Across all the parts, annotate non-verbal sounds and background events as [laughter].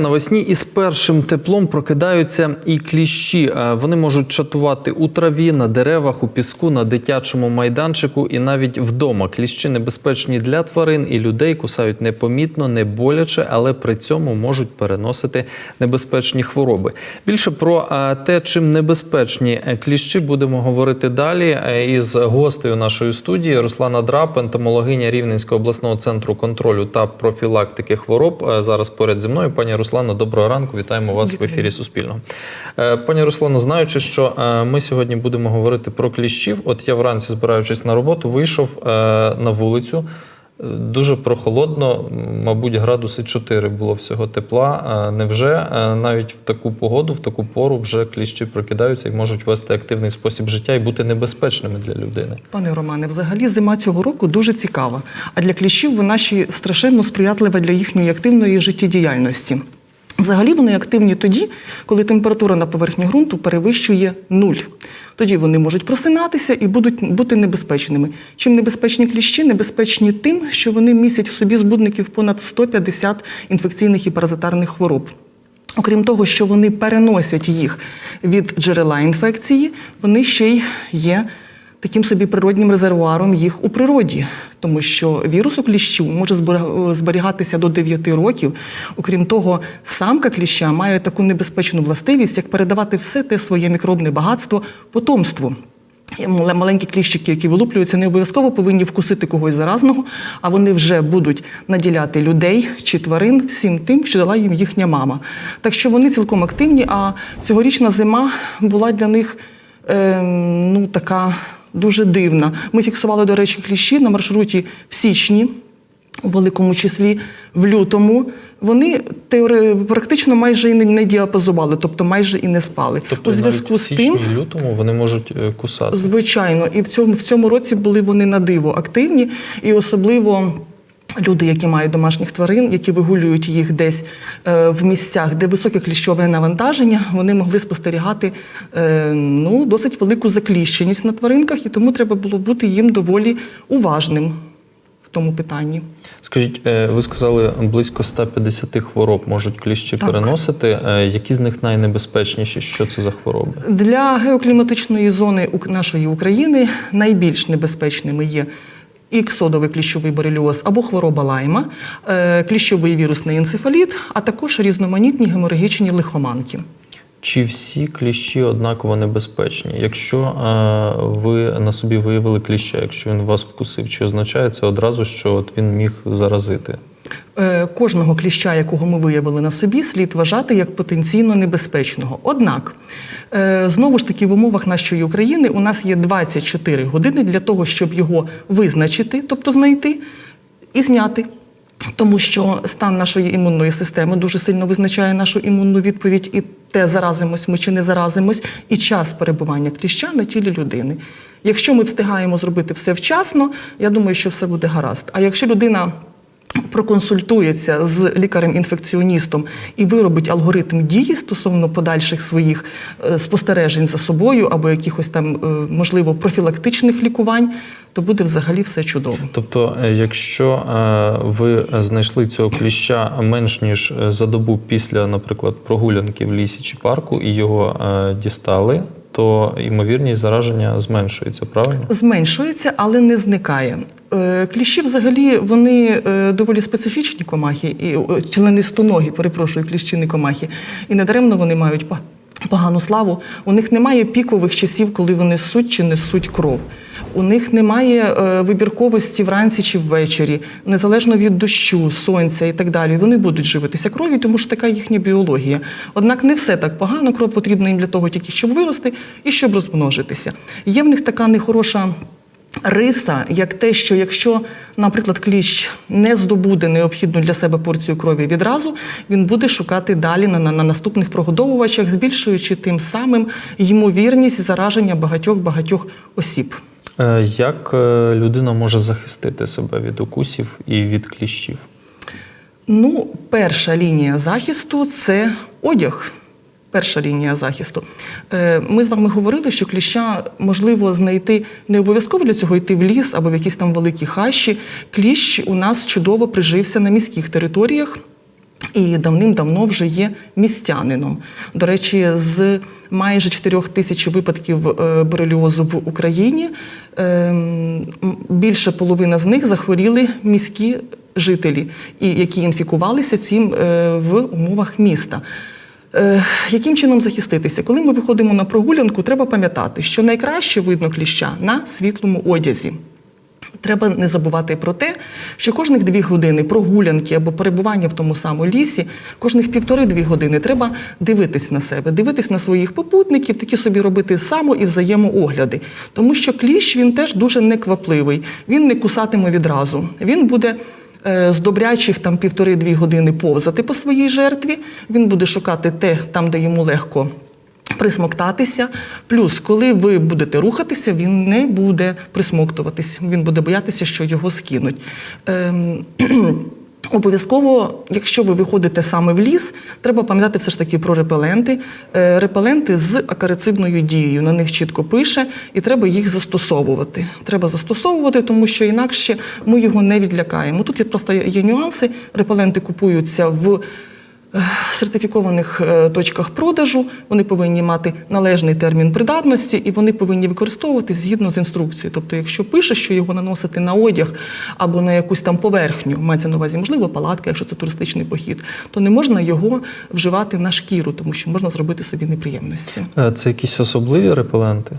Навесні із першим теплом прокидаються і кліщі. Е, Вони можуть чатувати у траві, на деревах, у піску, на дитячому майданчику і навіть вдома. Кліщі небезпечні для тварин і людей, кусають непомітно, не боляче, але при цьому можуть переносити небезпечні хвороби. Більше про е, те, чим небезпечні е, кліщі, будемо говорити далі із гостею нашої студії Руслана Драп, ентомологиня Рівненського обласного центру контролю та профілактики хвороб. Зараз поряд зі мною. Пані Руслано, доброго ранку. Вітаємо вас в ефірі Суспільного. Е, Пані Руслано, знаючи, що е, ми сьогодні будемо говорити про кліщів. От я вранці, збираючись на роботу, вийшов е, на вулицю. Дуже прохолодно, мабуть, градуси 4 було всього тепла. Невже навіть в таку погоду, в таку пору вже кліщі прокидаються і можуть вести активний спосіб життя і бути небезпечними для людини? Пане Романе, взагалі зима цього року дуже цікава. А для кліщів вона ще страшенно сприятлива для їхньої активної життєдіяльності. Взагалі вони активні тоді, коли температура на поверхні ґрунту перевищує нуль. Тоді вони можуть просинатися і будуть бути небезпечними. Чим небезпечні кліщі? Небезпечні тим, що вони містять в собі збудників понад 150 інфекційних і паразитарних хвороб. Окрім того, що вони переносять їх від джерела інфекції, вони ще й є таким собі природнім резервуаром їх у природі, тому що вірус у кліщу може зберігатися до 9 років. Окрім того, самка кліща має таку небезпечну властивість, як передавати все те своє мікробне багатство потомству. Маленькі кліщики, які вилуплюються, не обов'язково повинні вкусити когось заразного, а вони вже будуть наділяти людей чи тварин всім тим, що дала їм їхня мама. Так що вони цілком активні, а цьогорічна зима була для них ем, ну, така дуже дивна. Ми фіксували, до речі, кліщі на маршруті в січні у великому числі в лютому. Вони теори... практично майже і не, не діапазували, тобто майже і не спали. Тобто у зв'язку з тим. і лютому вони можуть е, кусати. Звичайно, і в цьому в цьому році були вони на диво активні, і особливо. Люди, які мають домашніх тварин, які вигулюють їх десь е, в місцях, де високе кліщове навантаження, вони могли спостерігати е, ну, досить велику закліщеність на тваринках, і тому треба було бути їм доволі уважним в тому питанні. Скажіть, е, ви сказали, близько 150 хвороб можуть кліщі Так. переносити. Які з них найнебезпечніші? Що це за хвороби? Для геокліматичної зони нашої України найбільш небезпечними є іксодовий кліщовий бореліоз або хвороба лайма, е, кліщовий вірусний енцефаліт, а також різноманітні геморагічні лихоманки. Чи всі кліщі однаково небезпечні? Якщо е, ви на собі виявили кліща, якщо він вас вкусив, чи означає це одразу, що от він міг заразити? Е, Кожного кліща, якого ми виявили на собі, слід вважати як потенційно небезпечного. Однак, е, знову ж таки, в умовах нашої України у нас є 24 години для того, щоб його визначити, тобто знайти і зняти. Тому що стан нашої імунної системи дуже сильно визначає нашу імунну відповідь і те, заразимось ми чи не заразимось, і час перебування кліща на тілі людини. Якщо ми встигаємо зробити все вчасно, я думаю, що все буде гаразд. А якщо людина проконсультується з лікарем-інфекціоністом і виробить алгоритм дії стосовно подальших своїх е, спостережень за собою або якихось там, е, можливо, профілактичних лікувань, то буде взагалі все чудово. Тобто, е, якщо ви знайшли цього кліща менш ніж за добу після, наприклад, прогулянки в лісі чи парку і його дістали, то ймовірність зараження зменшується, правильно? Зменшується, але не зникає. Е, Кліщі взагалі вони е, доволі специфічні комахи, і членистоногі, перепрошую, кліщі не комахи. І недаремно вони мають погану славу. У них немає пікових часів, коли вони суть чи несуть кров. У них немає е, вибірковості вранці чи ввечері, незалежно від дощу, сонця і так далі. Вони будуть живитися кров'ю, тому що така їхня біологія. Однак не все так погано, кров потрібна їм для того, тільки щоб вирости і щоб розмножитися. Є в них така нехороша. Риса, як те, що якщо, наприклад, кліщ не здобуде необхідну для себе порцію крові відразу, він буде шукати далі на, на, на наступних прогодовувачах, збільшуючи тим самим ймовірність зараження багатьох багатьох осіб. Е, Як е, людина може захистити себе від укусів і від кліщів? Ну, перша лінія захисту це одяг. Перша лінія захисту. Е, Ми з вами говорили, що кліща можливо знайти не обов'язково для цього йти в ліс або в якісь там великі хащі. Кліщ у нас чудово прижився на міських територіях. І давним-давно вже є містянином. До речі, з майже 4 тисяч випадків е, бореліозу в Україні ем, більше половина з них захворіли міські жителі, які інфікувалися цим е, в умовах міста. Е, Яким чином захиститися? Коли ми виходимо на прогулянку, треба пам'ятати, що найкраще видно кліща на світлому одязі. Треба не забувати про те, що кожних дві години прогулянки або перебування в тому самому лісі, кожних півтори-дві години треба дивитись на себе, дивитись на своїх попутників, такі собі робити само і взаємоогляди. Тому що кліщ він теж дуже неквапливий, він не кусатиме відразу. Він буде е, з добрячих там півтори-дві години повзати по своїй жертві. Він буде шукати те, там, де йому легко присмоктатися. Плюс, коли ви будете рухатися, він не буде присмоктуватись. Він буде боятися, що його скинуть. Ем, [clears throat] Обов'язково, якщо ви виходите саме в ліс, треба пам'ятати все ж таки про репеленти. Е, Репеленти з акарицидною дією. На них чітко пише, і треба їх застосовувати. Треба застосовувати, тому що інакше ми його не відлякаємо. Тут є просто є нюанси. Репеленти купуються в сертифікованих е, точках продажу. Вони повинні мати належний термін придатності і вони повинні використовуватись згідно з інструкцією. Тобто, якщо пише, що його наносити на одяг або на якусь там поверхню, мається на увазі, можливо, палатка, якщо це туристичний похід, то не можна його вживати на шкіру, тому що можна зробити собі неприємності. Е, Це якісь особливі репеленти?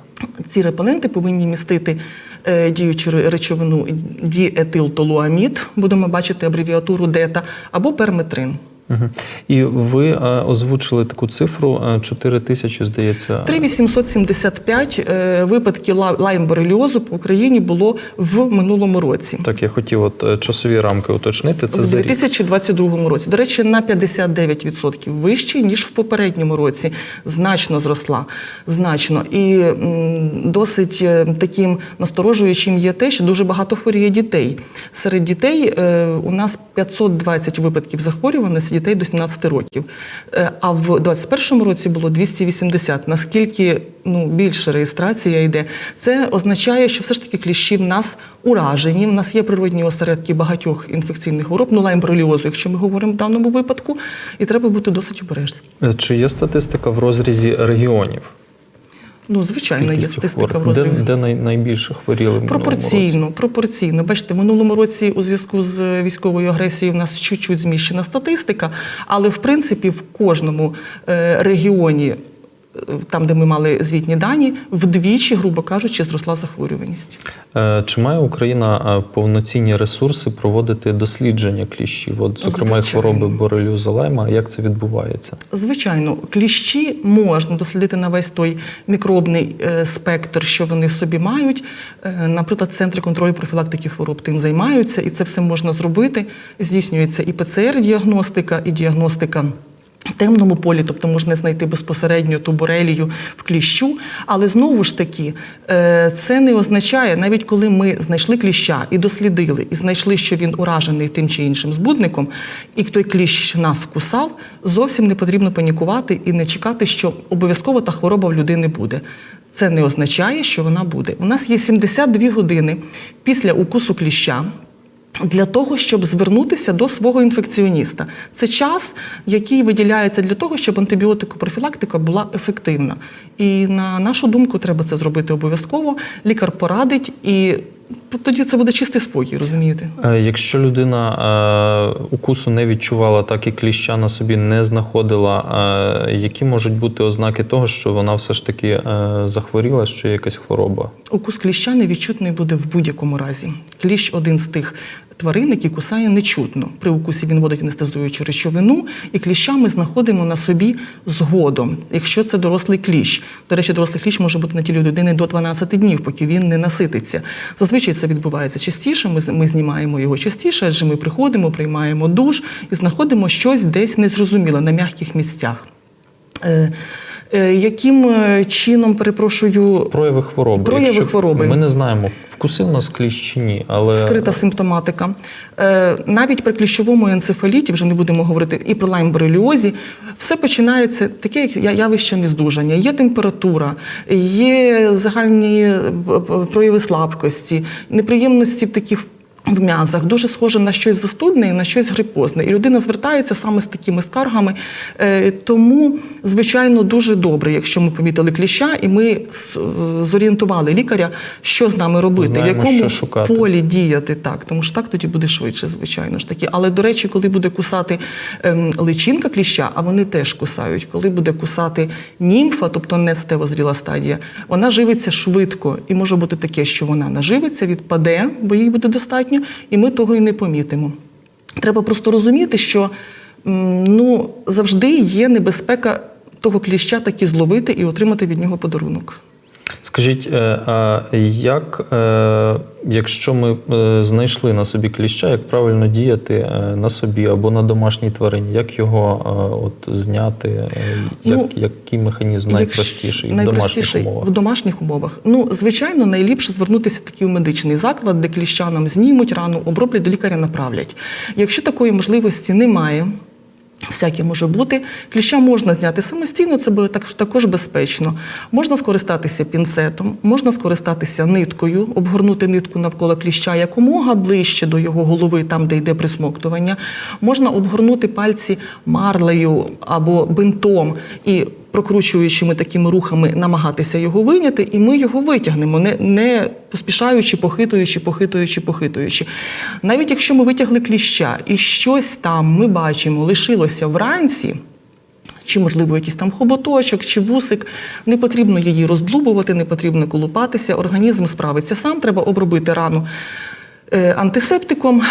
Ці репеленти повинні містити е, діючу речовину діетилтолуамід, будемо бачити абревіатуру ДЕТА, або перметрин. Угу. І ви е, озвучили таку цифру е, 4 тисячі, здається. 3875 е, випадків ла- лайм-бореліозу по Україні було в минулому році. Так, я хотів от е, часові рамки уточнити. Це в за рік. 2022 році. До речі, на 59% вище, ніж в попередньому році. Значно зросла. Значно. І досить е, таким насторожуючим є те, що дуже багато хворіє дітей. Серед дітей е, у нас 520 випадків захворюваності дітей до 17 років. Е, а в 2021 році було 280. Наскільки ну, більше реєстрація йде, це означає, що все ж таки кліщі в нас уражені. В нас є природні осередки багатьох інфекційних хвороб, ну лаймброліозу, якщо ми говоримо в даному випадку, і треба бути досить обережним. Е, Чи є статистика в розрізі регіонів? Ну, звичайно, є статистика в розрізі. Де, де най, найбільше хворіли? в минулому році? Пропорційно, пропорційно. Бачите, в минулому році у зв'язку з військовою агресією в нас чуть-чуть зміщена статистика, але в принципі в кожному е, регіоні, там, де ми мали звітні дані, вдвічі, грубо кажучи, зросла захворюваність. Е, Чи має Україна е, повноцінні ресурси проводити дослідження кліщів? От, зокрема, Звичайно. хвороби бореліозу лайма. Як це відбувається? Звичайно, кліщі можна дослідити на весь той мікробний е, спектр, що вони в собі мають. Наприклад, центри контролю профілактики хвороб тим займаються, і це все можна зробити. Здійснюється і ПЦР-діагностика, і діагностика. Темному полі, тобто можна знайти безпосередньо ту борелію в кліщу, але знову ж таки е, це не означає, навіть коли ми знайшли кліща і дослідили, і знайшли, що він уражений тим чи іншим збудником, і той кліщ нас кусав, зовсім не потрібно панікувати і не чекати, що обов'язково та хвороба в людини буде. Це не означає, що вона буде. У нас є 72 години після укусу кліща. Для того, щоб звернутися до свого інфекціоніста. Це час, який виділяється для того, щоб антибіотикопрофілактика була ефективна. І на нашу думку, треба це зробити обов'язково. Лікар порадить, і тоді це буде чистий спокій, розумієте? Е, Якщо людина е, укусу не відчувала, так і кліща на собі не знаходила, е, які можуть бути ознаки того, що вона все ж таки е, захворіла, що є якась хвороба? Укус кліща невідчутний буде в будь-якому разі. Кліщ один з тих тварин, який кусає нечутно. При укусі він вводить анестезуючу речовину, і кліща ми знаходимо на собі згодом, якщо це дорослий кліщ. До речі, дорослий кліщ може бути на тілі людини до 12 днів, поки він не насититься. Зазвичай це відбувається частіше. Ми, ми знімаємо його частіше, адже ми приходимо, приймаємо душ і знаходимо щось десь незрозуміле на м'яких місцях. Е, яким е, чином, перепрошую, Прояви хвороби. Прояви Якщо хвороби. Ми не знаємо, вкусив нас кліщ чи ні, але скрита симптоматика. Е, Навіть при кліщовому енцефаліті, вже не будемо говорити, і при лаймбореліозі, все починається таке як явище нездужання. Є температура, є загальні прояви слабкості, неприємності в таких В м'язах дуже схоже на щось застудне і на щось грипозне. І людина звертається саме з такими скаргами. Е, Тому, звичайно, дуже добре, якщо ми помітили кліща, і ми е, зорієнтували лікаря, що з нами робити, Знаємо, в якому полі діяти так, тому що так тоді буде швидше, звичайно ж таки. Але до речі, коли буде кусати ем, личинка кліща, а вони теж кусають, коли буде кусати німфа, тобто не стевозріла стадія, вона живиться швидко, і може бути таке, що вона наживиться, відпаде, бо їй буде достатньо, і ми того і не помітимо. Треба просто розуміти, що ну, завжди є небезпека того кліща таки зловити і отримати від нього подарунок. Скажіть, е, а як, е, якщо ми е, знайшли на собі кліща, як правильно діяти на собі або на домашній тварині? Як його от, зняти? Е, Як, Ну, який механізм найпростіший в домашніх умовах? в домашніх умовах. Ну, звичайно, найліпше звернутися таки в медичний заклад, де кліщанам знімуть рану, оброблять до лікаря направлять. Якщо такої можливості немає. Всяке може бути. Кліща можна зняти самостійно, це буде також безпечно. Можна скористатися пінцетом, можна скористатися ниткою, обгорнути нитку навколо кліща якомога ближче до його голови, там, де йде присмоктування. Можна обгорнути пальці марлею або бинтом і прокручуючими такими рухами намагатися його вийняти, і ми його витягнемо, не, не поспішаючи, похитуючи, похитуючи, похитуючи. Навіть якщо ми витягли кліща і щось там ми бачимо лишилося вранці. Чи, можливо, якийсь там хоботочок, чи вусик. Не потрібно її роздлубувати, не потрібно колупатися. Організм справиться сам, треба обробити рану е, антисептиком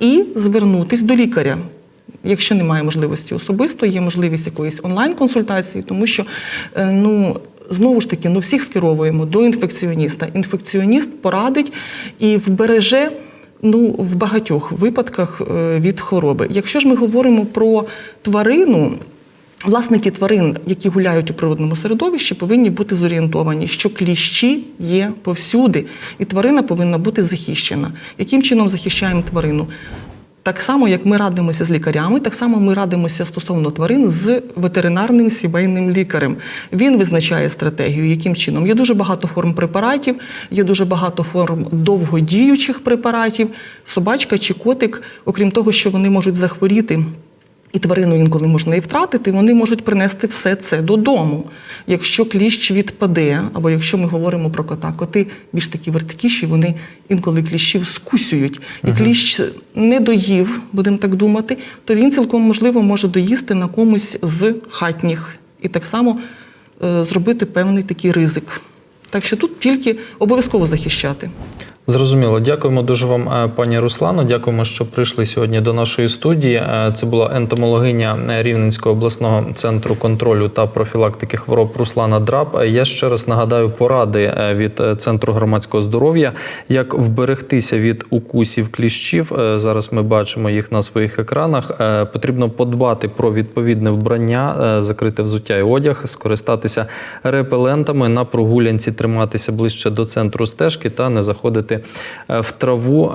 і звернутись до лікаря. Якщо немає можливості особисто, є можливість якоїсь онлайн-консультації, тому що е, ну. Знову ж таки, ну всіх скеровуємо до інфекціоніста. Інфекціоніст порадить і вбереже ну, в багатьох випадках е, від хвороби. Якщо ж ми говоримо про тварину, Власники тварин, які гуляють у природному середовищі, повинні бути зорієнтовані, що кліщі є повсюди, і тварина повинна бути захищена. Яким чином захищаємо тварину? Так само, як ми радимося з лікарями, так само ми радимося стосовно тварин з ветеринарним сімейним лікарем. Він визначає стратегію, яким чином. Є дуже багато форм препаратів, є дуже багато форм довгодіючих препаратів. Собачка чи котик, окрім того, що вони можуть захворіти. І тварину інколи можна і втратити, вони можуть принести все це додому. Якщо кліщ відпаде, або якщо ми говоримо про кота, коти більш такі верткіші, вони інколи кліщів скусюють. І кліщ не доїв, будемо так думати, то він цілком можливо може доїсти на комусь з хатніх і так само е, зробити певний такий ризик. Так що тут тільки обов'язково захищати. Зрозуміло, дякуємо дуже вам, е, пані Руслано. Дякуємо, що прийшли сьогодні до нашої студії. Е, Це була ентомологиня е, Рівненського обласного центру контролю та профілактики хвороб Руслана Драб. Я ще раз нагадаю поради від центру громадського здоров'я, як вберегтися від укусів кліщів. Зараз ми бачимо їх на своїх екранах. Потрібно подбати про відповідне вбрання, закрите взуття і одяг, скористатися репелентами на прогулянці, триматися ближче до центру стежки та не заходити е, в траву. Е,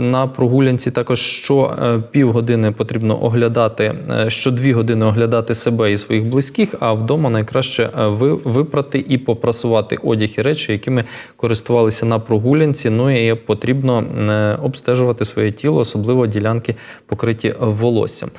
На прогулянці також що е, півгодини потрібно оглядати, що дві години оглядати себе і своїх близьких, а вдома найкраще ви- випрати і попрасувати одяг і речі, якими користувалися на прогулянці. Ну і потрібно обстежувати своє тіло, особливо ділянки покриті волоссям.